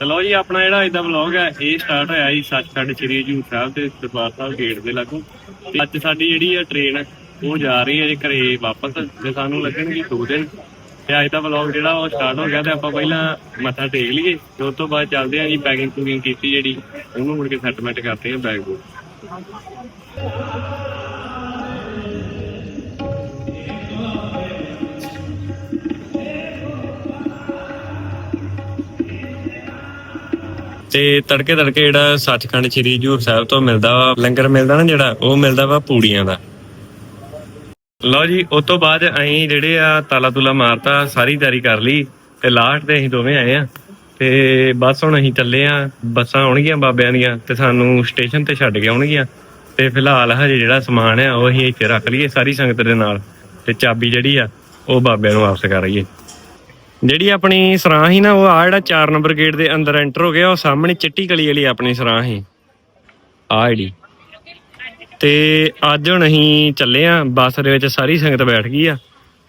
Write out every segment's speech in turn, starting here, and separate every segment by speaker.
Speaker 1: ਤੇ ਜੀ, ਆਪਣਾ ਜਿਹੜਾ ਅੱਜ ਦਾ ਵਲੌਗ ਹੈ, ਇਹ ਸਟਾਰਟ ਹੋਇਆ ਜੀ ਸੱਚਖੰਡ ਸ੍ਰੀ ਹਜੂਰ ਸਾਹਿਬ ਤੇ ਦਰਬਾਰ ਸਾਹਿਬ ਗੇਟ ਦੇ ਲਾਗੋਂ। ਤੇ ਅੱਜ ਸਾਡੀ ਜਿਹੜੀ ਆ ਟ੍ਰੇਨ ਉਹ ਜਾ ਰਹੀ ਹੈ ਜੀ ਘਰੇ ਵਾਪਸ ਤੇ ਸਾਨੂੰ ਲੱਗਣਗੇ ਦੋ ਦਿਨ। ਤੇ ਅੱਜ ਦਾ ਵਲੌਗ ਜਿਹੜਾ, ਉਹ ਸਟਾਰਟ ਹੋ ਗਿਆ ਤੇ ਆਪਾਂ ਪਹਿਲਾਂ ਮੱਥਾ ਟੇਕ ਲਈਏ। ਤੇ ਉਸ ਤੋਂ ਬਾਅਦ ਚੱਲਦੇ ਆਂ ਜੀ ਪੈਕਿੰਗ ਪੂਕਿੰਗ ਕੀਤੀ ਜਿਹੜੀ, ਉਹਨੂੰ ਮੁੜ ਕੇ ਸੈਟਲਮੈਂਟ ਕਰਦੇ ਆਂ ਬੈਗ ਨੂੰ ਤੇ ਤੜਕੇ ਤੜਕੇ ਜਿਹੜਾ ਸੱਚਖੰਡ ਸ੍ਰੀ ਹਜੂਰ ਸਾਹਿਬ ਤੋਂ ਮਿਲਦਾ ਵਾ, ਲੰਗਰ ਮਿਲਦਾ ਨਾ ਜਿਹੜਾ, ਉਹ ਮਿਲਦਾ ਵਾ ਪੂੜੀਆਂ ਦਾ। ਲਓ ਜੀ ਉਸ ਤੋਂ ਬਾਅਦ ਅਸੀਂ ਜਿਹੜੇ ਆ ਤਾਲਾ ਤੁਲਾ ਮਾਰਤਾ, ਸਾਰੀ ਤਿਆਰੀ ਕਰ ਲਈ ਤੇ ਲਾਸਟ ਤੇ ਅਸੀਂ ਦੋਵੇਂ ਆਏ ਆ। ਤੇ ਬਸ ਹੁਣ ਅਸੀਂ ਚੱਲੇ ਆ, ਬੱਸਾਂ ਆਉਣਗੀਆਂ ਬਾਬਿਆਂ ਦੀਆਂ ਤੇ ਸਾਨੂੰ ਸਟੇਸ਼ਨ ਤੇ ਛੱਡ ਕੇ ਆਉਣਗੀਆਂ। ਤੇ ਫਿਲਹਾਲ ਹਜੇ ਜਿਹੜਾ ਸਮਾਨ ਆ, ਉਹ ਅਸੀਂ ਇੱਥੇ ਰੱਖ ਲਈਏ ਸਾਰੀ ਸੰਗਤ ਦੇ ਨਾਲ। ਤੇ ਚਾਬੀ ਜਿਹੜੀ ਆ, ਉਹ ਬਾਬਿਆਂ ਨੂੰ ਵਾਪਸ ਕਰ ਆਈਏ। ਜਿਹੜੀ ਆਪਣੀ ਸਰਾਂ ਸੀ ਨਾ ਉਹ ਆ ਜਿਹੜਾ 4 ਨੰਬਰ ਗੇਟ ਦੇ ਅੰਦਰ ਐਂਟਰ ਹੋ ਗਿਆ ਉਹ ਸਾਹਮਣੇ ਚਿੱਟੀ ਕਲੀ ਵਾਲੀ ਆਪਣੀ ਸਰਾਂ ਸੀ। ਆ ਜਿਹੜੀ। ਤੇ ਅੱਜ ਹੁਣ ਅਸੀਂ ਚੱਲੇ ਆ ਬੱਸ ਦੇ ਵਿੱਚ ਸਾਰੀ ਸੰਗਤ ਬੈਠ ਗਈ ਆ।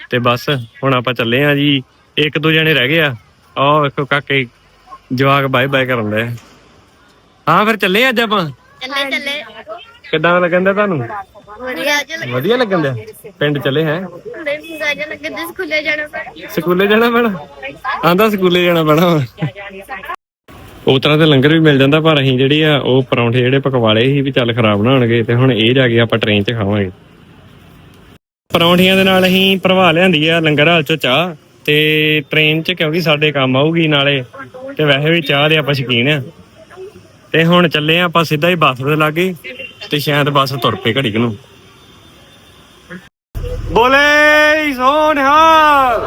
Speaker 1: ਤੇ ਬਸ ਹੁਣ ਆਪਾਂ ਚੱਲੇ ਆ ਜੀ ਇੱਕ ਦੋ ਜਣੇ ਰਹਿ ਗਏ ਆ। ਆਹ ਵੇਖੋ ਕਾਕੇ ਜਵਾਕ ਬਾਏ ਬਾਏ ਕਰਨ ਦੇ ਹਾਂ ਫਿਰ ਚੱਲੇ ਅੱਜ ਆਪਾਂ?
Speaker 2: ਚੱਲੇ ਚੱਲੇ।
Speaker 1: ਕਿੱਦਾਂ ਲੱਗਣ ਦਾ ਤੁਹਾਨੂੰ?
Speaker 2: ਵਧੀਆ ਜਿਹਾ
Speaker 1: ਵਧੀਆ ਲੱਗਣ ਦਿਆ? ਪਿੰਡ ਚੱਲੇ ਹੈ?
Speaker 2: ਲੱਗਦਾ ਮਜ਼ਾ ਜਿਹਾ ਲੱਗਦਾ ਜਿਸ ਖੁੱਲੇ ਜਾਣਾ ਪੈਣਾ।
Speaker 1: ਸਕੂਲੇ ਜਾਣਾ ਪੈਣਾ? ਆਂਦਾ ਸਕੂਲੇ ਜਾਣਾ ਪੈਣਾ। ਉਸ ਤਰ੍ਹਾਂ ਤੇ ਲੰਗਰ ਵੀ ਮਿਲ ਜਾਂਦਾ ਪਰ ਅਸੀਂ ਜਿਹੜੀ ਆ ਉਹ ਪਰੌਂਠੇ ਜਿਹੜੇ ਪਕਵਾਲੇ ਸੀ ਵੀ ਚੱਲ ਖਰਾਬ ਨਾ ਹੋਣਗੇ ਤੇ ਹੁਣ ਇਹ ਜਾ ਕੇ ਆਪਾਂ ਟ੍ਰੇਨ 'ਚ ਖਾਵਾਂਗੇ। ਪਰੌਂਠੀਆਂ ਦੇ ਨਾਲ ਅਸੀਂ ਭਰਵਾ ਲਿਆਂਦੀ ਆ ਲੰਗਰ ਹਾਲ 'ਚੋਂ ਚਾਹ ਤੇ ਟ੍ਰੇਨ 'ਚ ਕਿਉਂਕਿ ਸਾਡੇ ਕੰਮ ਆਊਗੀ ਨਾਲੇ ਤੇ ਵੈਸੇ ਵੀ ਚਾਹ ਦੇ ਆਪਾਂ ਸ਼ੌਕੀਨ ਆ। ਤੇ ਹੁਣ ਚੱਲੇ ਆ ਆਪਾਂ ਸਿੱਧਾ ਹੀ ਬੱਸ ਦੇ ਲਾਗੇ ਤੇ ਸ਼ਾਇਦ ਬੱਸ ਤੁਰ ਪਏ ਘੜੀ ਕੁ ਬੋਲੇ ਸੋਨਿਹਾਲ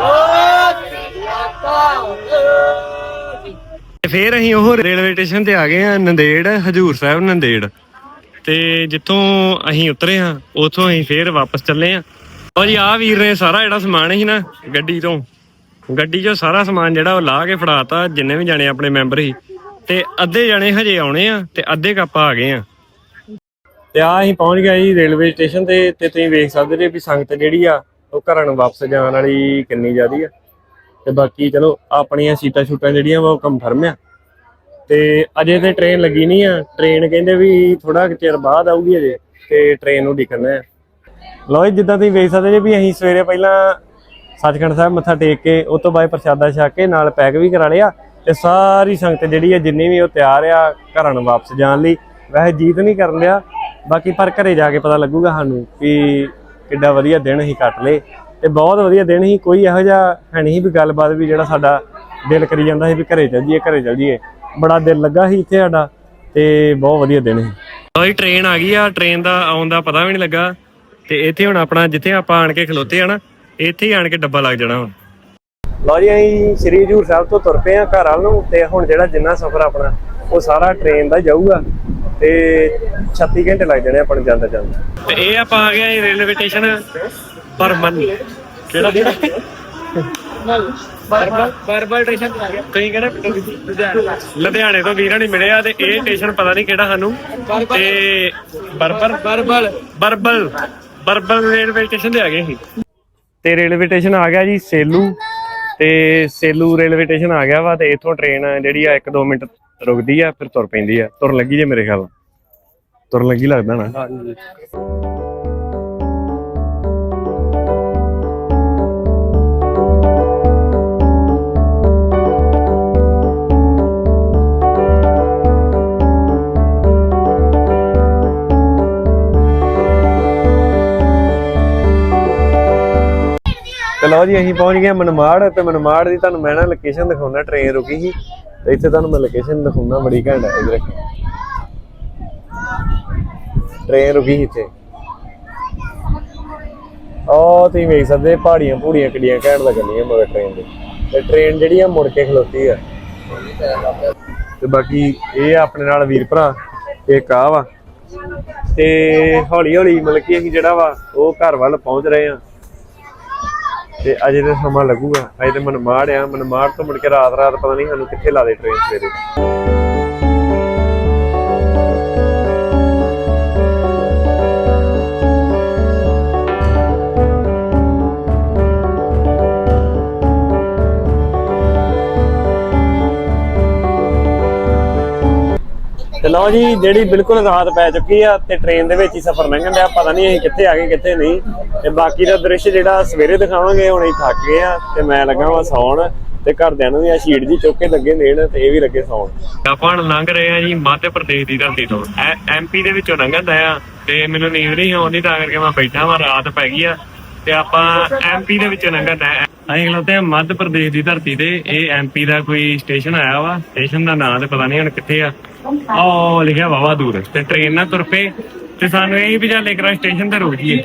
Speaker 1: ਤੇ ਫੇਰ ਅਸੀਂ ਉਹ ਰੇਲਵੇ ਸਟੇਸ਼ਨ ਤੇ ਆ ਗਏ ਆ, ਨੰਦੇੜ, ਹਜੂਰ ਸਾਹਿਬ ਨੰਦੇੜ। ਤੇ ਜਿੱਥੋਂ ਅਸੀਂ ਉਤਰੇ ਆ, ਉਥੋਂ ਅਸੀਂ ਫੇਰ ਵਾਪਸ ਚੱਲੇ ਆ। ਉਹ ਜੀ ਆ ਵੀਰ ਨੇ ਸਾਰਾ ਜਿਹੜਾ ਸਮਾਨ ਸੀ ਨਾ, ਗੱਡੀ ਤੋਂ। ਗੱਡੀ 'ਚੋਂ ਸਾਰਾ ਸਮਾਨ ਜਿਹੜਾ ਉਹ ਲਾ ਕੇ ਫੜਾਤਾ, ਜਿੰਨੇ ਵੀ ਜਾਣੇ ਆਪਣੇ ਮੈਂਬਰ ਸੀ। ਤੇ ਅੱਧੇ ਜਾਣੇ ਹਜੇ ਆਉਣੇ ਆ ਤੇ ਅੱਧੇ ਕੱਪਾ ਆ ਗਏ ਆ। ਤੇ ਆ ਅਸੀਂ ਪਹੁੰਚ ਗਏ ਜੀ ਰੇਲਵੇ ਸਟੇਸ਼ਨ ਤੇ ਤੇ ਤੁਸੀਂ ਵੇਖ ਸਕਦੇ ਜੇ ਵੀ ਸੰਗਤ ਜਿਹੜੀ ਆ, ਉਹ ਘਰਾਂ ਨੂੰ ਵਾਪਸ ਜਾਣ ਵਾਲੀ ਕਿੰਨੀ ਜ਼ਿਆਦੀ ਆ। ਤੇ ਬਾਕੀ ਚਲੋ, ਆਪਣੀਆਂ ਸੀਟਾਂ ਸ਼ੂਟਾਂ ਜਿਹੜੀਆਂ ਉਹ ਕੰਫਰਮ ਆ। ਤੇ ਅਜੇ ਤੇ ਟ੍ਰੇਨ ਲੱਗੀ ਨਹੀਂ ਆ। ਟ੍ਰੇਨ ਕਹਿੰਦੇ ਵੀ ਥੋੜਾ ਚਿਰ ਬਾਅਦ ਆਊਗੀ ਅਜੇ, ਤੇ ਟ੍ਰੇਨ ਨੂੰ ਡਿੱਕਣਾ ਆ। ਲਓ ਜੀ, ਜਿੱਦਾਂ ਤੁਸੀਂ ਵੇਖ ਸਕਦੇ ਜੇ ਵੀ ਅਸੀਂ ਸਵੇਰੇ ਪਹਿਲਾਂ ਸੱਚਖੰਡ ਸਾਹਿਬ ਮੱਥਾ ਟੇਕ ਕੇ ਉਸ ਤੋਂ ਬਾਅਦ ਪ੍ਰਸ਼ਾਦਾ ਛਕ ਕੇ ਨਾਲ ਪੈਕ ਵੀ ਕਰਾ ਲਿਆ। ਤੇ ਸਾਰੀ ਸੰਗਤ ਜਿਹੜੀ ਹੈ ਜਿੰਨੀ ਵੀ ਉਹ ਤਿਆਰ ਆ ਘਰਾਂ ਨੂੰ ਵਾਪਸ ਜਾਣ ਲਈ, ਵੈਸੇ ਜੀਤ ਨਹੀਂ ਕਰਨ ਲਿਆ ਬਾਕੀ ਪਰ ਘਰੇ ਜਾ ਕੇ ਪਤਾ ਲੱਗੂਗਾ ਸਾਨੂੰ ਕਿ ਕਿੱਡਾ ਵਧੀਆ ਦਿਨ ਅਸੀਂ ਕੱਟ ਲਏ। ਤੇ ਬਹੁਤ ਵਧੀਆ ਦਿਨ ਹੀ, ਕੋਈ ਇਹੋ ਜਿਹਾ ਹੈ ਨਹੀਂ ਵੀ ਗੱਲਬਾਤ ਵੀ ਜਿਹੜਾ ਸਾਡਾ ਦਿਲ ਕਰੀ ਜਾਂਦਾ ਸੀ ਵੀ ਘਰੇ ਚੱਲ ਜੀਏ ਘਰੇ ਚੱਲ ਜੀਏ ਬੜਾ ਦਿਲ ਲੱਗਾ ਸੀ ਇੱਥੇ ਸਾਡਾ ਤੇ ਬਹੁਤ ਵਧੀਆ ਦਿਨ ਸੀ। ਉਹੀ ਟ੍ਰੇਨ ਆ ਗਈ ਆ ਟ੍ਰੇਨ ਦਾ ਆਉਣ ਦਾ ਪਤਾ ਵੀ ਨਹੀਂ ਲੱਗਾ। ਤੇ ਇੱਥੇ ਹੁਣ ਆਪਣਾ, ਜਿੱਥੇ ਆਪਾਂ ਆਣ ਕੇ ਖਲੋਤੇ ਆ ਨਾ, ਇੱਥੇ ਹੀ ਆਣ ਕੇ ਡੱਬਾ ਲੱਗ ਜਾਣਾ ਹੁਣ। ਲਓ ਜੀ ਅਸੀਂ ਸ੍ਰੀ ਹਜੂਰ ਸਾਹਿਬ ਤੋਂ ਤੁਰ ਪਏ ਆ ਘਰ ਵੱਲ ਨੂੰ ਤੇ ਹੁਣ ਜਿਹੜਾ ਜਿੰਨਾ ਸਫ਼ਰ ਆਪਣਾ ਉਹ ਸਾਰਾ ਟ੍ਰੇਨ ਦਾ ਜਾਊਗਾ ਤੇ 36 ਘੰਟੇ ਲੱਗ ਜਾਣੇ ਆਪਾਂ ਨੂੰ ਜਾਂਦਾ ਜਾਂਦਾ। ਤੇ ਇਹ ਆਪਾਂ ਆ ਗਏ ਆ ਰੇਲਵੇ ਸਟੇਸ਼ਨ ਪਰਮਨ ਕਿਹੜਾ? ਬਰਬਲ ਸਟੇਸ਼ਨ ਲੁਧਿਆਣੇ। ਤੋਂ ਵੀਰਾਂ ਨਹੀਂ ਮਿਲਿਆ ਤੇ ਇਹ ਸਟੇਸ਼ਨ ਪਤਾ ਨਹੀਂ ਕਿਹੜਾ ਸਾਨੂੰ। ਤੇ ਬਰਬਰ ਬਰਬਲ। ਬਰਬਲ। ਬਰਬਲ ਰੇਲਵੇ ਸਟੇਸ਼ਨ ਤੇ ਆ ਗਏ ਸੀ ਤੇ ਰੇਲਵੇ ਸਟੇਸ਼ਨ ਆ ਗਿਆ ਜੀ ਸੇਲੂ। ਤੇ ਸੇਲੂ ਰੇਲਵੇ ਸਟੇਸ਼ਨ ਆ ਗਿਆ ਵਾ ਤੇ ਇੱਥੋਂ ਟ੍ਰੇਨ ਜਿਹੜੀ ਆ 1-2 ਮਿੰਟ ਰੁਕਦੀ ਆ, ਫਿਰ ਤੁਰ ਪੈਂਦੀ ਆ। ਤੁਰ ਲੱਗੀ ਜੇ ਮੇਰੇ ਖਿਆਲ ਤੁਰਨ ਲੱਗੀ ਲੱਗਦਾ ਨਾ? ਤੇ ਲਓ ਜੀ, ਅਸੀਂ ਪਹੁੰਚ ਗਏ ਮਨਮਾੜ ਤੇ ਮਨਮਾੜ ਦੀ ਤੁਹਾਨੂੰ ਮੈਂ ਨਾ ਲੋਕੇਸ਼ਨ ਦਿਖਾਉਣਾ ਟ੍ਰੇਨ ਰੁਕੀ ਸੀ ਤੇ ਇੱਥੇ ਤੁਹਾਨੂੰ ਮੈਂ ਲੋਕੇਸ਼ਨ ਦਿਖਾਉਣਾ ਬੜੀ ਘੈਂਟ ਹੈ ਇਧਰ। ਟ੍ਰੇਨ ਰੁਕੀ ਸੀ ਇੱਥੇ। ਉਹ ਤੁਸੀਂ ਵੇਖ ਸਕਦੇ, ਪਹਾੜੀਆਂ ਪੂੜੀਆਂ ਕਿੱਡੀਆਂ ਘੈਂਟ ਲੱਗਣੀਆਂ ਮਗਰ ਟ੍ਰੇਨ ਦੇ ਤੇ ਟ੍ਰੇਨ ਜਿਹੜੀ ਆ ਮੁੜ ਕੇ ਖਲੋਤੀ ਆ। ਤੇ ਬਾਕੀ ਇਹ ਆ ਆਪਣੇ ਨਾਲ ਵੀਰ ਭਰਾ, ਇੱਕ ਆ ਵਾ। ਤੇ ਹੌਲੀ ਹੌਲੀ ਮਤਲਬ ਕਿ ਅਸੀਂ ਜਿਹੜਾ ਵਾ, ਉਹ ਘਰ ਵੱਲ ਪਹੁੰਚ ਰਹੇ ਆ ਤੇ ਅਜੇ ਤੇ ਸਮਾਂ ਲੱਗੂਗਾ। ਅਜੇ ਤੇ ਮਨਮਾੜ ਆ। ਮਨਮਾੜ ਤੋਂ ਮੁੜ ਕੇ ਰਾਤ ਰਾਤ ਪਤਾ ਨਹੀਂ ਸਾਨੂੰ ਕਿੱਥੇ ਲਾ ਦੇ ਟ੍ਰੇਨ ਸਵੇਰੇ। ਤੇ ਲਓ ਜੀ, ਜਿਹੜੀ ਬਿਲਕੁਲ ਰਾਤ ਪੈ ਚੁੱਕੀ ਆ ਤੇ ਟ੍ਰੇਨ ਦੇ ਵਿੱਚ ਹੀ ਸਫ਼ਰ ਲੰਘਣ ਡਿਆ, ਪਤਾ ਨਹੀਂ ਅਸੀਂ ਕਿੱਥੇ ਆ ਗਏ, ਕਿੱਥੇ ਨਹੀਂ। ਤੇ ਬਾਕੀ ਦਾ ਦ੍ਰਿਸ਼ ਜਿਹੜਾ ਸਵੇਰੇ ਦਿਖਾਵਾਂਗੇ, ਹੁਣ ਅਸੀਂ ਥੱਕ ਗਏ ਆ ਤੇ ਮੈਂ ਲੱਗਾ ਵਾਂ ਸੌਣ ਤੇ ਘਰਦਿਆਂ ਨੂੰ ਵੀ ਆ ਸ਼ੀਟ ਜੀ ਚੁੱਕ ਕੇ ਲੱਗੇ ਦੇਣ ਤੇ ਇਹ ਵੀ ਲੱਗੇ ਸੌਣ। ਆਪਾਂ ਲੰਘ ਰਹੇ ਆ ਜੀ ਮੱਧ ਪ੍ਰਦੇਸ਼ ਦੀ ਧਰਤੀ ਤੋਂ। ਐਮਪੀ ਦੇ ਵਿੱਚੋਂ ਲੰਘਦਾ ਆ ਤੇ ਮੈਨੂੰ ਨੀਂਦ ਨਹੀਂ ਆਉਂਦੀ ਤਾਂ ਕਰਕੇ ਮੈਂ ਬੈਠਾ ਵਾਂ, ਰਾਤ ਪੈ ਗਈ ਆ ਤੇ ਆਪਾਂ ਐਮਪੀ ਦੇ ਵਿੱਚੋਂ ਲੰਘਦਾ ਆ ਅਸੀਂ ਖਲੋਤੇ ਆ ਮੱਧ ਪ੍ਰਦੇਸ਼ ਦੀ ਧਰਤੀ ਤੇ, ਇਹ ਐਮਪੀ ਦਾ ਕੋਈ ਸਟੇਸ਼ਨ ਆਇਆ ਵਾ ਸਟੇਸ਼ਨ ਦਾ ਨਾਂ ਤੇ ਪਤਾ ਨਹੀਂ ਹੁਣ ਕਿੱਥੇ ਆ। ਉਹ ਲਿਖਿਆ ਵਾਵਾ ਦੂਰ। ਤੇ ਟ੍ਰੇਨ ਨਾਲ ਤੁਰ ਪਏ, ਤੇ ਸਾਨੂੰ ਇਹ ਵੀ ਜਾਂ ਲੇਕਰਾ ਸਟੇਸ਼ਨ ਤੇ ਰੁਕ ਜੀਏ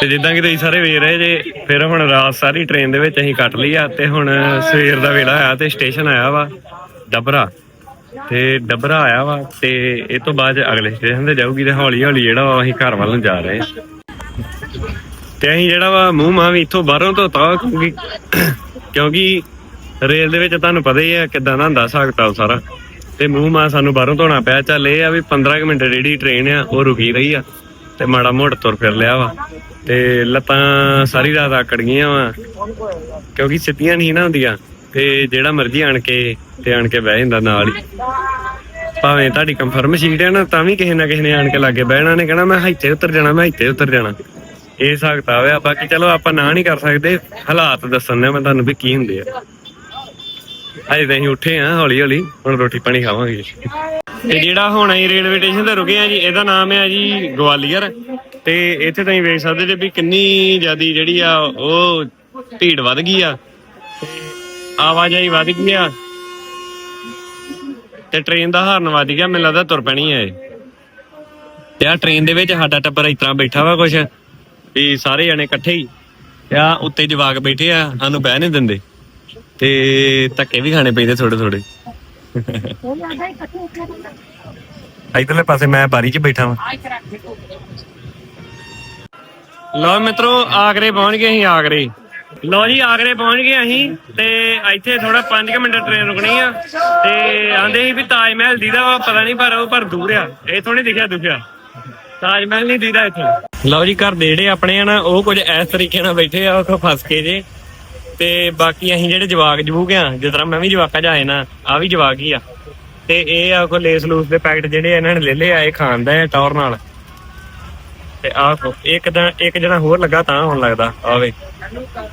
Speaker 1: ਤੇ ਜਿੱਦਾਂ ਕਿ ਤੁਸੀਂ ਸਾਰੇ ਵੇਖ ਰਹੇ ਜੇ, ਫਿਰ ਹੁਣ ਰਾਤ ਸਾਰੀ ਟ੍ਰੇਨ ਦੇ ਵਿੱਚ ਅਸੀਂ ਕੱਟ ਲਈ ਆ, ਤੇ ਹੁਣ ਸਵੇਰ ਦਾ ਵੇਲਾ ਆਇਆ ਤੇ ਸਟੇਸ਼ਨ ਆਇਆ ਵਾ, ਡਬਰਾ। ਤੇ ਡਬਰਾ ਆਇਆ ਵਾ, ਤੇ ਇਹ ਤੋਂ ਬਾਅਦ ਅਗਲੇ ਸਟੇਸ਼ਨ ਤੇ ਜਾਊਗੀ ਤੇ ਹੌਲੀ ਹੌਲੀ ਜਿਹੜਾ ਵਾ ਅਸੀਂ ਘਰ ਵੱਲ ਨੂੰ ਜਾ ਰਹੇ ਤੇ ਅਸੀਂ ਜਿਹੜਾ ਵਾ ਮੂੰਹ ਮਾਂ ਵੀ ਇੱਥੋਂ ਬਾਹਰੋਂ ਧੋਤਾ ਕਿਉਂਕਿ ਕਿਉਂਕਿ ਰੇਲ ਦੇ ਵਿੱਚ ਤੁਹਾਨੂੰ ਪਤਾ ਹੀ ਹੈ ਕਿਦਾਂ ਦਾ ਹੁੰਦਾ ਹਿਸਾਬ ਸਾਰਾ। ਤੇ ਮੂੰਹ ਮਾਂ ਸਾਨੂੰ ਬਾਹਰੋਂ ਧੋਣਾ ਪਿਆ। ਚੱਲ ਇਹ ਆ ਵੀ 15 ਮਿੰਟ ਜਿਹੜੀ ਟ੍ਰੇਨ ਆ, ਉਹ ਰੁਕੀ ਰਹੀ ਆ ਤੇ ਮਾੜਾ ਮੋੜ ਤੁਰ ਫਿਰ ਲਿਆ ਵਾ। ਤੇ ਲੱਤਾਂ ਸਾਰੀ ਰਾਤ ਆਕੜ ਗਈਆਂ ਵਾ, ਕਿਉਂਕਿ ਸਿੱਧੀਆਂ ਨਹੀਂ ਨਾ ਹੁੰਦੀਆਂ। ਤੇ ਜਿਹੜਾ ਮਰਜ਼ੀ ਆਣ ਕੇ ਤੇ ਆਣ ਕੇ ਬਹਿ ਜਾਂਦਾ ਨਾਲ ਹੀ। ਭਾਵੇਂ ਤੁਹਾਡੀ ਕੰਫਰਮ ਸ਼ੀਟ ਹੈ ਨਾ, ਤਾਂ ਵੀ ਕਿਸੇ ਨਾ ਕਿਸੇ ਨੇ ਆਣ ਕੇ ਲਾਗੇ ਬਹਿਣਾ ਨੇ ਕਹਿਣਾ, ਮੈਂ ਇੱਥੇ ਉਤਰ ਜਾਣਾ, ਮੈਂ ਇੱਥੇ ਉਤਰ ਜਾਣਾ। ਇਹ ਸਕਦਾ ਆ, ਬਾਕੀ ਚਲੋ ਆਪਾਂ ਨਾ ਨਹੀਂ ਕਰ ਸਕਦੇ। ਹਾਲਾਤ ਦੱਸਣ ਨੇ ਮੈਂ ਤੁਹਾਨੂੰ ਵੀ ਕੀ ਹੁੰਦੇ ਆ। ਹਜੇ ਤਾਂ ਅਸੀਂ ਉੱਠੇ ਆ ਹੌਲੀ ਹੌਲੀ, ਹੁਣ ਰੋਟੀ ਪਾਣੀ ਖਾਵਾਂਗੇ। ਤੇ ਜਿਹੜਾ ਹੁਣ ਅਸੀਂ ਰੇਲਵੇ ਸਟੇਸ਼ਨ ਤੇ ਰੁਕੇ ਆ ਜੀ, ਇਹਦਾ ਨਾਮ ਹੈ ਜੀ ਗਵਾਲੀਅਰ। ਤੇ ਇੱਥੇ ਤੁਸੀਂ ਵੇਖ ਸਕਦੇ ਜੇ ਵੀ ਕਿੰਨੀ ਜਿਆਦੀ ਜਿਹੜੀ ਆ, ਉਹ ਭੀੜ ਵੱਧ ਗਈ ਆ। ਆਵਾਜਾਈ ਵੱਧ ਗਈ ਆ। ਤੇ ਟ੍ਰੇਨ ਦਾ ਹਾਰਨ ਵੱਧ ਗਿਆ, ਮੈਨੂੰ ਲੱਗਦਾ ਤੁਰ ਪੈਣੀ ਹੈ ਇਹ। ਤੇ ਆ ਟ੍ਰੇਨ ਦੇ ਵਿੱਚ ਸਾਡਾ ਟੱਬਰ ਇਸ ਤਰ੍ਹਾਂ ਬੈਠਾ ਵਾ ਕੁਛ, ਵੀ ਸਾਰੇ ਜਣੇ ਇਕੱਠੇ ਹੀ। ਤੇ ਆ ਉੱਤੇ ਜਵਾਕ ਬੈਠੇ ਆ, ਸਾਨੂੰ ਬਹਿ ਨਹੀਂ ਦਿੰਦੇ। ਤੇ ਧੱਕੇ ਵੀ ਖਾਣੇ ਪੈਂਦੇ ਥੋੜੇ ਥੋੜੇ ਇਧਰਲੇ ਪਾਸੇ ਮੈਂ ਬਾਰੀ 'ਚ ਬੈਠਾ ਵਾਂ। ਲਓ ਮਿੱਤਰੋ ਆਗਰੇ ਪਹੁੰਚ ਗਏ ਅਸੀਂ ਆਗਰੇ। ਲਓ ਜੀ ਆਗਰੇ ਪਹੁੰਚ ਗਏ ਅਸੀਂ ਤੇ ਇੱਥੇ ਥੋੜਾ 5 ਮਿੰਟ ਟ੍ਰੇਨ ਰੁਕਣੀ ਆ ਤੇ ਆਂਦੇ ਸੀ ਵੀ ਤਾਜ ਮਹਿਲ ਦੀਦਾ ਪਤਾ ਨਹੀਂ ਪਰ ਉਹ ਪਰ ਦੂਰ ਆ। ਇਹ ਥੋੜੀ ਦਿਖਿਆ ਦੁਖਿਆ ਤਾਜ ਮਹਿਲ ਨਹੀਂ ਦੀਦਾ ਇੱਥੇ। ਲਓ ਜੀ ਘਰ ਦੇ ਜਿਹੜੇ ਆਪਣੇ ਆ ਨਾ ਉਹ ਕੁਝ ਇਸ ਤਰੀਕੇ ਨਾਲ ਬੈਠੇ ਆ ਉਹ ਫਸ ਕੇ ਜੇ। ਤੇ ਬਾਕੀ ਅਸੀਂ ਜਿਹੜੇ ਜਵਾਕ ਜਵੂਕ ਆ, ਜਿਸ ਤਰ੍ਹਾਂ ਮੈਂ ਵੀ ਜਵਾਕਾ ਜਾਏ ਨਾ ਆ ਵੀ ਜਵਾਕ ਹੀ ਆ। ਤੇ ਇਹ ਆ ਕੋ ਲੇਸ ਲੂਸ ਦੇ ਪੈਕਟ ਜਿਹੜੇ ਇਹਨਾਂ ਨੇ ਲੈ ਲਏ ਇਹ ਖਾਂਦਾ ਹੈ ਟੌਰ ਨਾਲ। ਤੇ ਆਹ ਕੋ, ਇੱਕ ਤਾਂ, ਇੱਕ ਜਣਾ ਹੋਰ ਲੱਗਾ ਤਾਂ ਹੁਣ ਲੱਗਦਾ ਆਵੇ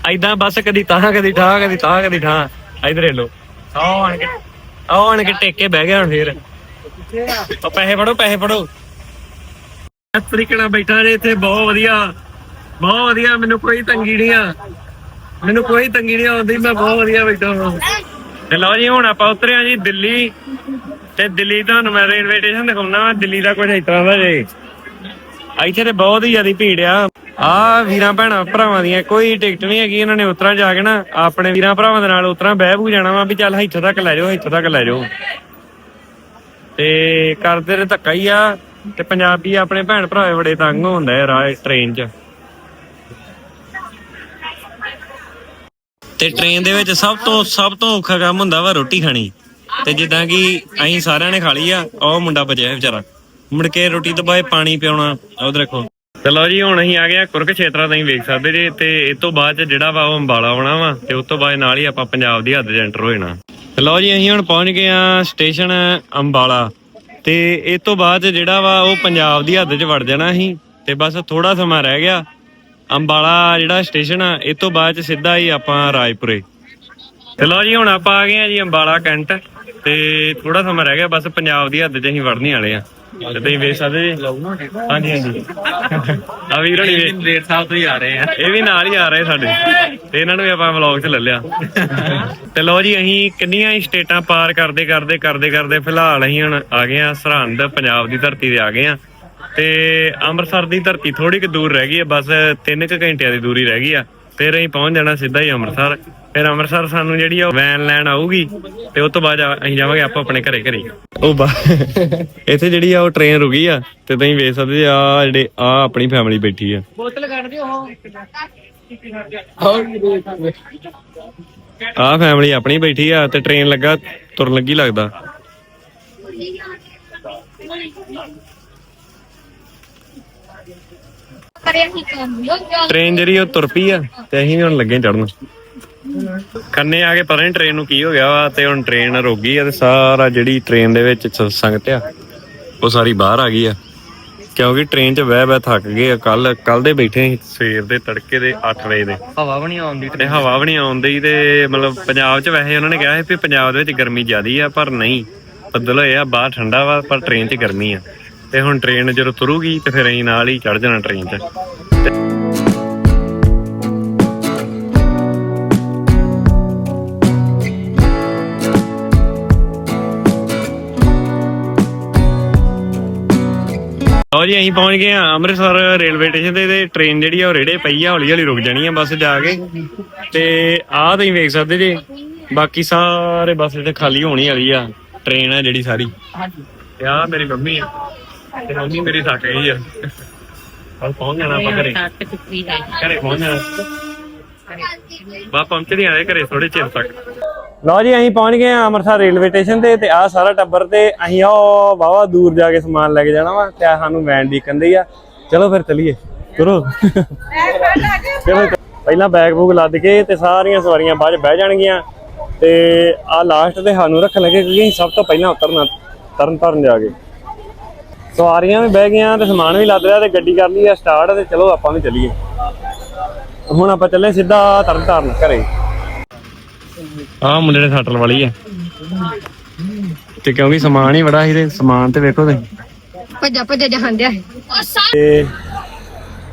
Speaker 1: ਐਦਾਂ ਬਸ ਕਦੀ ਤਾਂ, ਕਦੀ ਠਾ ਕਦੀ ਤਾਂ, ਕਦੀ ਠਾ ਇਧਰ ਲੋ ਆਹ ਆਣ ਕੇ, ਆਹ ਆਣ ਕੇ ਟੇਕ ਕੇ ਬਹਿ ਗਿਆ ਹੁਣ ਫੇਰ। ਉਹ ਪੈਸੇ ਫੜੋ ਪੈਸੇ ਫੜੋ। ਤਰੀਕੇ ਨਾਲ ਬੈਠਾ ਜੇ ਇੱਥੇ, ਬਹੁਤ ਵਧੀਆ ਬਹੁਤ ਵਧੀਆ, ਮੈਨੂੰ ਕੋਈ ਤੰਗੀ ਨਹੀਂ ਆ। ਮੈਨੂੰ ਕੋਈ ਤੰਗੀ ਨਹੀਂ ਆਉਂਦੀ, ਮੈਂ ਬਹੁਤ ਵਧੀਆ ਬੈਠਾ ਹਾਂ ਤੇ ਲਓ ਜੀ, ਹੁਣ ਆਪਾਂ ਉਤਰੇ ਆ ਜੀ ਦਿੱਲੀ। ਤੇ ਦਿੱਲੀ ਤੁਹਾਨੂੰ ਮੈਂ ਰੇਲਵੇ ਦਿਖਾਉਣਾ ਵਾ ਦਿੱਲੀ ਦਾ ਕੁਝ ਇਸ ਤਰ੍ਹਾਂ ਦਾ ਜੇ। ਇੱਥੇ ਤੇ ਬਹੁਤ ਹੀ ਜ਼ਿਆਦਾ ਭੀੜ ਆ। ਆ ਵੀਰਾਂ ਭੈਣਾਂ, ਭਰਾਵਾਂ ਦੀਆਂ ਕੋਈ ਟਿਕਟ ਨਹੀਂ ਹੈਗੀ, ਇਹਨਾਂ ਨੇ ਉਤਰਾਂ ਜਾ ਕੇ ਨਾ ਆਪਣੇ ਵੀਰਾਂ ਭਰਾਵਾਂ ਦੇ ਨਾਲ ਉਤਰਾਂ, ਬਹਿ ਬੂ ਜਾਣਾ ਵਾ ਵੀ ਚੱਲ ਇੱਥੋਂ ਤੱਕ ਲੈ ਜਾਓ, ਇੱਥੋਂ ਤੱਕ ਲੈ ਜਾਓ। ਤੇ ਕਰਦੇ ਤੇ ਧੱਕਾ ਹੀ ਆ, ਤੇ ਪੰਜਾਬੀ ਆਪਣੇ ਭੈਣ ਭਰਾ ਬੜੇ ਤੰਗ ਹੁੰਦੇ ਆ ਰਾਹ ਟ੍ਰੇਨ 'ਚ। ਤੇ ਟ੍ਰੇਨ ਦੇ ਵਿੱਚ ਸਭ ਤੋਂ ਸਭ ਤੋਂ ਔਖਾ ਕੰਮ ਹੁੰਦਾ ਵਾ ਰੋਟੀ ਖਾਣੀ। ਤੇ ਜਿੱਦਾਂ ਕਿ ਅਸੀਂ ਸਾਰਿਆਂ ਨੇ ਖਾ ਲਈ ਆ, ਉਹ ਮੁੰਡਾ ਬਚਿਆ ਵਿਚਾਰਾ। ਮੁੜ ਕੇ ਰੋਟੀ ਤੋਂ ਬਾਅਦ ਪਾਣੀ ਪਿਉਣਾ, ਉਧਰ ਦੇਖੋ ਚਲੋ ਜੀ, ਹੁਣ ਅਸੀਂ ਆ ਗਏ ਆ ਕੁਰਕਸ਼ੇਤਰਾ ਤੁਸੀਂ ਵੇਖ ਸਕਦੇ ਜੇ, ਤੇ ਇਸ ਤੋਂ ਬਾਅਦ 'ਚ ਜਿਹੜਾ ਵਾ ਉਹ ਅੰਬਾਲਾ ਆਉਣਾ ਵਾ, ਤੇ ਉਸ ਤੋਂ ਬਾਅਦ ਨਾਲ ਹੀ ਆਪਾਂ ਪੰਜਾਬ ਦੀ ਹੱਦ 'ਚ ਐਂਟਰ ਹੋ ਜਾਣਾ। ਚਲੋ ਜੀ, ਅਸੀਂ ਹੁਣ ਪਹੁੰਚ ਗਏ ਆ ਸਟੇਸ਼ਨ ਅੰਬਾਲਾ। ਤੇ ਇਸ ਤੋਂ ਬਾਅਦ ਜਿਹੜਾ ਵਾ ਉਹ ਪੰਜਾਬ ਦੀ ਹੱਦ 'ਚ ਵੜ ਜਾਣਾ ਅਸੀਂ, ਤੇ ਬਸ ਥੋੜਾ ਸਮਾਂ ਰਹਿ ਗਿਆ। ਅੰਬਾਲਾ ਜਿਹੜਾ ਸਟੇਸ਼ਨ ਆ ਇਸ ਤੋਂ ਬਾਅਦ 'ਚ ਸਿੱਧਾ ਹੀ ਆਪਾਂ ਰਾਜਪੁਰੇ ਚਲੋ ਜੀ ਹੁਣ ਆਪਾਂ ਆ ਗਏ ਆ ਜੀ ਅੰਬਾਲਾ ਕੈਂਟ ਤੇ ਥੋੜਾ ਸਮਾਂ ਰਹਿ ਗਿਆ ਬਸ ਪੰਜਾਬ ਦੀ ਹੱਦ 'ਚ ਅਸੀਂ ਵੜਨੇ ਵਾਲੇ ਆ। ਤੇ ਤੁਸੀਂ ਵੇਖ ਸਕਦੇ ਜੀ? ਹਾਂਜੀ ਹਾਂਜੀ। ਆ ਵੀਰ ਹਣੀ ਵੇ
Speaker 3: ਲੇਟ ਸਾਹਿਬ ਤੋਂ ਹੀ ਆ ਰਹੇ ਆ।
Speaker 1: ਇਹ ਵੀ ਨਾਲ ਹੀ ਆ ਰਹੇ ਸਾਡੇ। ਤੇ ਇਹਨਾਂ ਨੂੰ ਵੀ ਆਪਾਂ ਵਲੌਗ 'ਚ ਲੈ ਲਿਆ। ਤੇ ਲਓ ਜੀ ਅਸੀਂ ਕਿੰਨੀਆਂ ਹੀ ਸਟੇਟਾਂ ਪਾਰ ਕਰਦੇ ਕਰਦੇ ਕਰਦੇ ਕਰਦੇ ਫਿਲਹਾਲ ਅਸੀਂ ਹੁਣ ਆ ਗਏ ਆ ਸਰਹੰਦ ਪੰਜਾਬ ਦੀ ਧਰਤੀ ਤੇ ਆ ਗਏ ਆ। ਤੇ ਅੰਮ੍ਰਿਤਸਰ ਦੀ ਧਰਤੀ ਥੋੜੀ ਕੁ ਦੂਰ ਰਹਿ ਗਈ ਹੈ ਬਸ 3 ਕੁ ਘੰਟਿਆਂ ਦੀ ਦੂਰੀ ਰਹਿ ਗਈ ਆ। ਫਿਰ ਅਸੀਂ ਪਹੁੰਚ ਜਾਣਾ ਸਿੱਧਾ ਹੀ ਅੰਮ੍ਰਿਤਸਰ। ਫਿਰ ਅੰਮ੍ਰਿਤਸਰ ਸਾਨੂੰ ਜਿਹੜੀ ਆ ਵੈਨ ਲੈਣ ਆਊਗੀ ਤੇ ਉਸ ਤੋਂ ਬਾਅਦ ਅਸੀਂ ਜਾਵਾਂਗੇ ਆਪਾਂ ਆਪਣੇ ਘਰੇ ਘਰੇ। ਉਹ ਬਾ ਇੱਥੇ ਜਿਹੜੀ ਆ ਉਹ ਟ੍ਰੇਨ ਰੁਕੀ ਆ ਤੇ ਤੁਸੀਂ ਵੇਖ ਸਕਦੇ ਆ ਜਿਹੜੇ ਆ ਆਪਣੀ ਫੈਮਿਲੀ ਬੈਠੀ ਆ।
Speaker 3: ਬੋਤਲ ਕੱਢ ਦਿਓ ਉਹ।
Speaker 1: ਆ ਫੈਮਿਲੀ ਆਪਣੀ ਬੈਠੀ ਆ ਤੇ ਟ੍ਰੇਨ ਲੱਗਾ ਤੁਰਨ ਲੱਗੀ ਲੱਗਦਾ।
Speaker 2: ਕੰਮ
Speaker 1: ਟ੍ਰੇਨ ਜਿਹੜੀ ਉਹ ਤੁਰ ਪਈ ਆ ਤੇ ਅਸੀਂ ਵੀ ਹੁਣ ਲੱਗੇ ਚੜਨ ਖੰਨੇ ਆ ਕੇ ਪਤਾ ਨਹੀਂ ਟ੍ਰੇਨ ਨੂੰ ਕੀ ਹੋ ਗਿਆ ਵਾ ਤੇ ਹੁਣ ਟ੍ਰੇਨ ਰੁਕ ਗਈ ਆ ਤੇ ਸਾਰਾ ਜਿਹੜੀ ਟ੍ਰੇਨ ਦੇ ਵਿੱਚ ਸੰਗਤ ਆ ਉਹ ਸਾਰੀ ਬਾਹਰ ਆ ਗਈ ਆ। ਕਿਉਂਕਿ ਟ੍ਰੇਨ 'ਚ ਬਹਿ ਬਹਿ ਥੱਕ ਗਏ ਆ ਕੱਲ ਕੱਲ ਦੇ ਬੈਠੇ ਸੀ ਸਵੇਰ ਦੇ ਤੜਕੇ ਦੇ 8 ਵਜੇ ਦੇ।
Speaker 3: ਹਵਾ ਵੀ ਨਹੀਂ ਆਉਂਦੀ
Speaker 1: ਤੇ ਹਵਾ ਵੀ ਨਹੀਂ ਆਉਂਦੀ ਤੇ ਮਤਲਬ ਪੰਜਾਬ 'ਚ ਵੈਸੇ ਉਹਨਾਂ ਨੇ ਕਿਹਾ ਸੀ ਵੀ ਪੰਜਾਬ ਦੇ ਵਿੱਚ ਗਰਮੀ ਜ਼ਿਆਦੀ ਆ ਪਰ ਨਹੀਂ। ਬੱਦਲ ਹੋਏ ਆ ਬਾਹਰ ਠੰਡਾ ਵਾ ਪਰ ਟ੍ਰੇਨ 'ਚ ਗਰਮੀ ਆ। ਤੇ ਹੁਣ ਟ੍ਰੇਨ ਜਦੋਂ ਤੁਰੂਗੀ ਤੇ ਫਿਰ ਅਸੀਂ ਨਾਲ ਹੀ ਚੜ ਜਾਣਾ ਟ੍ਰੇਨ 'ਚ ਲਓ ਜੀ ਅਸੀਂ ਪਹੁੰਚ ਗਏ ਆ ਅੰਮ੍ਰਿਤਸਰ ਰੇਲਵੇ ਸਟੇਸ਼ਨ ਤੇ ਤੇ ਟ੍ਰੇਨ ਜਿਹੜੀ ਆ ਉਹ ਰੇੜੇ ਪਈ ਆ ਹੌਲੀ ਹੌਲੀ ਰੁਕ ਜਾਣੀ ਆ ਬੱਸ ਜਾ ਕੇ। ਤੇ ਆਹ ਤੁਸੀਂ ਵੇਖ ਸਕਦੇ ਜੀ ਬਾਕੀ ਸਾਰੇ ਬੱਸ ਜਿਹੜੇ ਖਾਲੀ ਹੋਣੀ ਵਾਲੀ ਆ ਟ੍ਰੇਨ ਆ ਜਿਹੜੀ ਸਾਰੀ। ਤੇ ਆਹ ਮੇਰੀ ਮੰਮੀ ਆ। ਤੇ ਮੰਮੀ ਮੇਰੀ ਥੱਕ ਗਈ ਆ। ਹੁਣ ਪਹੁੰਚ ਜਾਣਾ ਆਪਾਂ ਘਰੇ। ਘਰੇ ਪਹੁੰਚ ਜਾਣਾ। ਬਾ ਪਹੁੰਚਦੇ ਆਏ ਘਰੇ ਥੋੜੇ ਚਿਰ ਤੱਕ। ਲਓ ਜੀ, ਅਸੀਂ ਪਹੁੰਚ ਗਏ ਆ ਅੰਮ੍ਰਿਤਸਰ ਰੇਲਵੇ ਸਟੇਸ਼ਨ ਤੇ ਤੇ ਆ ਸਾਰਾ ਟੱਬਰ ਤੇ ਅਸੀਂ ਉਹ ਵਾਵਾ ਦੂਰ ਜਾ ਕੇ ਸਮਾਨ ਲੈ ਕੇ ਜਾਣਾ ਵਾ ਤੇ ਆਹ ਸਾਨੂੰ ਵੈਨ ਦੀ ਕੰਦੀ ਆ। ਚਲੋ ਫਿਰ ਚਲੀਏ। ਤੁਰੋ। ਚਲੋ ਪਹਿਲਾਂ ਬੈਗ ਬੂਗ ਲੱਦ ਕੇ ਤੇ ਸਾਰੀਆਂ ਸਵਾਰੀਆਂ ਬਾਅਦ 'ਚ ਬਹਿ ਜਾਣਗੀਆਂ। ਤੇ ਆ ਲਾਸਟ ਤੇ ਸਾਨੂੰ ਰੱਖਣ ਲੱਗੇ ਕਿਉਂਕਿ ਅਸੀਂ ਸਭ ਤੋਂ ਪਹਿਲਾਂ ਉਤਰਨਾ ਤਰਨ ਤਾਰਨ ਜਾ ਕੇ। ਸਵਾਰੀਆਂ ਵੀ ਬਹਿ ਗਈਆਂ ਤੇ ਸਮਾਨ ਵੀ ਲੱਦ ਲਿਆ ਤੇ ਗੱਡੀ ਕਰ ਲਈ ਆ ਸਟਾਰਟ ਤੇ ਚਲੋ ਆਪਾਂ ਵੀ ਚੱਲੀਏ। ਹੁਣ ਆਪਾਂ ਚੱਲੇ ਸਿੱਧਾ ਤਰਨ ਤਾਰਨ ਘਰੇ। ਆ ਮੁੰਡੇ ਨੇ ਸੱਟਲ ਵਾਲੀ ਆ। ਤੇ ਕਿਉਂਕਿ ਸਮਾਨ ਹੀ ਬੜਾ ਸੀ ਤੇ ਸਮਾਨ ਤੇ ਵੇਖੋ ਤੁਸੀਂ।
Speaker 2: ਭੱਜਾ ਭੱਜਾ ਜਹਾਂਦਿਆ
Speaker 1: ਤੇ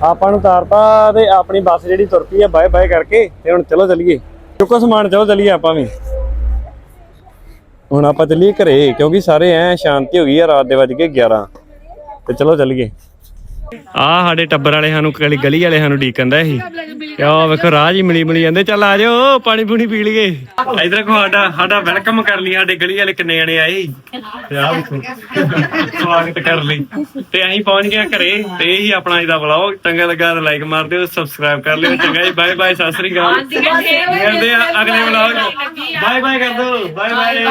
Speaker 1: ਆਪਾਂ ਨੂੰ ਤਾਰਤਾ ਤੇ ਆਪਣੀ ਬੱਸ ਜਿਹੜੀ ਤੁਰ ਪਈ ਆ ਬਾਏ ਬਾਏ ਕਰਕੇ ਤੇ ਹੁਣ ਚਲੋ ਚੱਲੀਏ। ਚੁੱਕੋ ਸਮਾਨ ਚਲੋ ਚੱਲੀਏ ਆਪਾਂ ਵੀ। ਹੁਣ ਆਪਾਂ ਚੱਲੀਏ ਘਰੇ ਕਿਉਂਕਿ ਸਾਰੇ ਐ ਸ਼ਾਂਤੀ ਹੋ ਗਈ ਆ ਰਾਤ ਦੇ ਵੱਜ ਕੇ 11 ਤੇ ਚਲੋ ਚੱਲੀਏ। ਆ ਸਾਡੇ ਟੱਬਰ ਵਾਲੇ ਸਾਨੂੰ ਗਲੀ ਗਲੀ ਵਾਲੇ ਸਾਨੂੰ ਡੀਕੰਦਾ ਸੀ। ਤੇ ਆਹ ਵੇਖੋ ਰਾਹ ਜੀ ਮਿਲੀ ਮਿਲੀ ਜਾਂਦੇ। ਚੱਲ ਆ ਜਾਓ ਪਾਣੀ ਪੂਣੀ ਪੀ ਲਈਏ। ਇਧਰ ਕੋ ਸਾਡਾ ਸਾਡਾ ਵੈਲਕਮ ਕਰ ਲਈ ਸਾਡੇ ਗਲੀ ਵਾਲੇ ਕਿੰਨੇ ਜਣੇ ਆਏ ਤੇ ਆ ਵੇਖੋ। ਸਵਾਗਤ ਕਰ ਲਈ। ਤੇ ਅਸੀਂ ਪਹੁੰਚ ਗਏ ਘਰੇ ਤੇ ਇਹੀ ਆਪਣਾ ਇਹਦਾ ਵਲੌਗ। ਚੰਗਾ ਲੱਗਾ ਤਾਂ ਲਾਈਕ ਮਾਰ ਦਿਓ ਸਬਸਕ੍ਰਾਈਬ ਕਰ ਲਿਓ। ਚੰਗਾ ਜੀ ਬਾਏ ਬਾਏ ਸਤਿ ਸ੍ਰੀ ਅਕਾਲ। ਮਿਲਦੇ ਆ ਅਗਲੇ ਵਲੌਗ ਬਾਏ ਬਾਏ ਕਰ ਦਿਓ ਬਾਏ ਬਾਏ